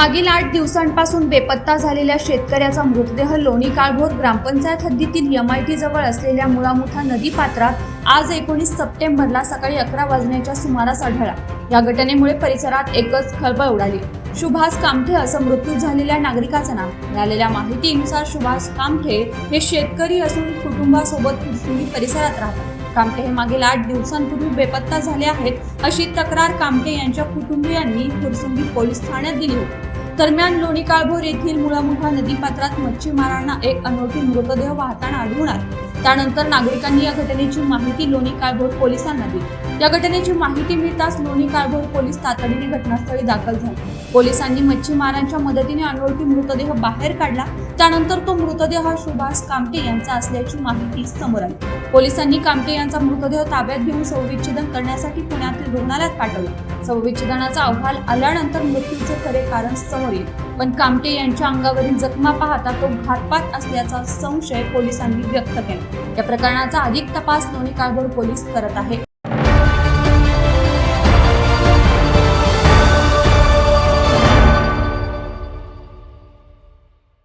मागील आठ दिवसांपासून बेपत्ता झालेल्या शेतकऱ्याचा मृतदेह लोणी काळभोर ग्रामपंचायत हद्दीतील यमआयटी जवळ असलेल्या मुळामुठा नदी पात्रात आज एकोणीस सप्टेंबरला सकाळी अकरा वाजण्याच्या सुमारास आढळला. या घटनेमुळे परिसरात एकच खळबळ उडाली. सुभाष कामठे असं मृत्यू झालेल्या नागरिकाचं नाव. मिळालेल्या माहितीनुसार सुभाष कामठे हे शेतकरी असून कुटुंबासोबत कुरसुंगी परिसरात राहतात. कामटे हे मागील आठ दिवसांपूर्वी बेपत्ता झाले आहेत अशी तक्रार कामटे यांच्या कुटुंबियांनी फुरसुंगी पोलीस ठाण्यात दिली होती. दरम्यान लोणी काळभोर येथील मुळामुठा नदीपात्रात मच्छीमारांना एक अनोखी मृतदेह वाहताना आढळून आला. त्यानंतर नागरिकांनी या घटनेची माहिती लोणी काळभोर पोलिसांना दिली. या घटनेची माहिती मिळताच लोणी काळभोर पोलीस तातडीने घटनास्थळी दाखल झाले. पोलिसांनी मच्छीमारांच्या मदतीने अनोळखी मृतदेह बाहेर काढला. त्यानंतर तो मृतदेह हा सुभाष कामटे यांचा असल्याची माहिती समोर आली. पोलिसांनी कामटे यांचा मृतदेह ताब्यात घेऊन सौविच्छेदन करण्यासाठी पुण्यातील रुग्णालयात पाठवला. शवविच्छेदनाचा अहवाल आल्यानंतर मृत्यूचे खरे कारण समोर येईल. पण कामटे यांच्या अंगावरील जखमा पाहता तो घातपात असल्याचा संशय पोलिसांनी व्यक्त केला. या प्रकरणाचा अधिक तपास लोणी काळभोर पोलीस करत आहे.